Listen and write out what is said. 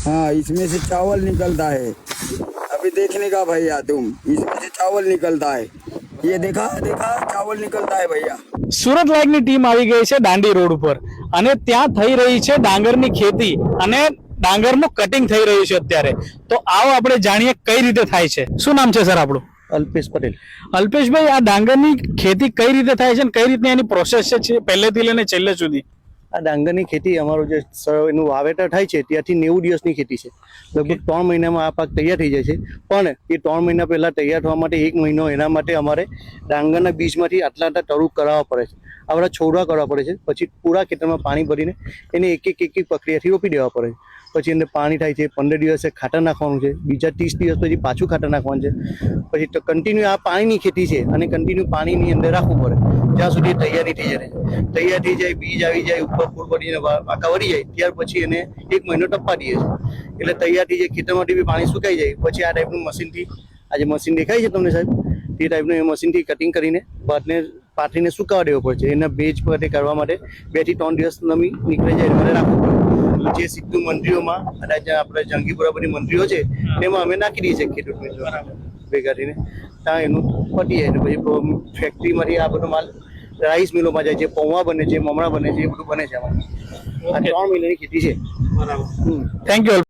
हाँ इसमें से चावल निकलता है अभी देखने का भैया तुम इसमें से चावल निकलता है ये देखा देखा चावल निकलता है भैया સુરત લાયકની ટીમ આવી ગઈ છે દાંડી રોડ ઉપર અને ત્યાં થઈ રહી છે ડાંગરની ખેતી અને ડાંગરનું કટિંગ થઈ રહ્યું છે અત્યારે તો આવો આપણે જાણીએ કઈ રીતે થાય છે શું નામ છે સર આપણું અલ્પેશ પટેલ અલ્પેશભાઈ આ ડાંગરની ખેતી કઈ રીતે થાય છે અને કઈ રીતની એની પ્રોસેસ છે પહેલેથી લઈને છેલ્લે સુધી આ ડાંગરની ખેતી અમારું જે એનું વાવેતર થાય છે ત્યાંથી નેવું દિવસની ખેતી છે. લગભગ ત્રણ મહિનામાં આ પાક તૈયાર થઈ જાય છે. પણ એ ત્રણ મહિના પહેલાં તૈયાર થવા માટે એક મહિનો એના માટે અમારે ડાંગરના બીજમાંથી આટલા આટલા તરું કરાવવા પડે છે. આવડા છોડવા કરવા પડે છે. પછી પૂરા ખેતરમાં પાણી ભરીને એને એક એક એક એક પ્રક્રિયાથી રોપી દેવા પડે છે. પછી એને પાણી થાય છે પંદર દિવસે ખાતર નાખવાનું છે બીજા ત્રીસ દિવસ પછી પાછું ખાતર નાખવાનું છે. પછી કન્ટિન્યુ આ પાણીની ખેતી છે અને કન્ટિન્યુ પાણીની અંદર રાખવું પડે. જ્યાં સુધી તૈયારી થઈ જાય. તૈયાર થઈ જાય, બીજ આવી જાય, ઉપર ફૂલ પડીને પાકા વળી જાય. ત્યાર પછી એને એક મહિનો ટપ્પા દઈએ છે એટલે તૈયાર થઈ જાય ખેતરમાંથી બી પાણી સુકાઈ જાય. પછી આ ટાઈપનું મશીનથી આ જે મશીન દેખાય છે તમને સાહેબ? તે ટાઈપનું એ મશીનથી કટિંગ કરીને ભાતને પાથરીને સુકાવા દેવો પડે છે. એના ભેજ પર કરવા માટે બેથી ત્રણ દિવસ નમી નીકળી જાય એ માટે રાખવું પડે. જે સીધું મંડળીઓમાં અને જે આપણે જંગીપુરા બધી મંડળીઓ છે તેમાં અમે નાખી દઈએ છીએ ખેડૂત મિત્રો ભેગા થઈને. ત્યાં એનું પતી જાય પછી ફેક્ટરીમાંથી આ બધો માલ રાઈસ મિલોમાં જાય છે પૌવા બને છે મમરા બને છે એ બધું બને છે અમારે આ ત્રણ મહિનાની ખેતી છે. હમ. Thank you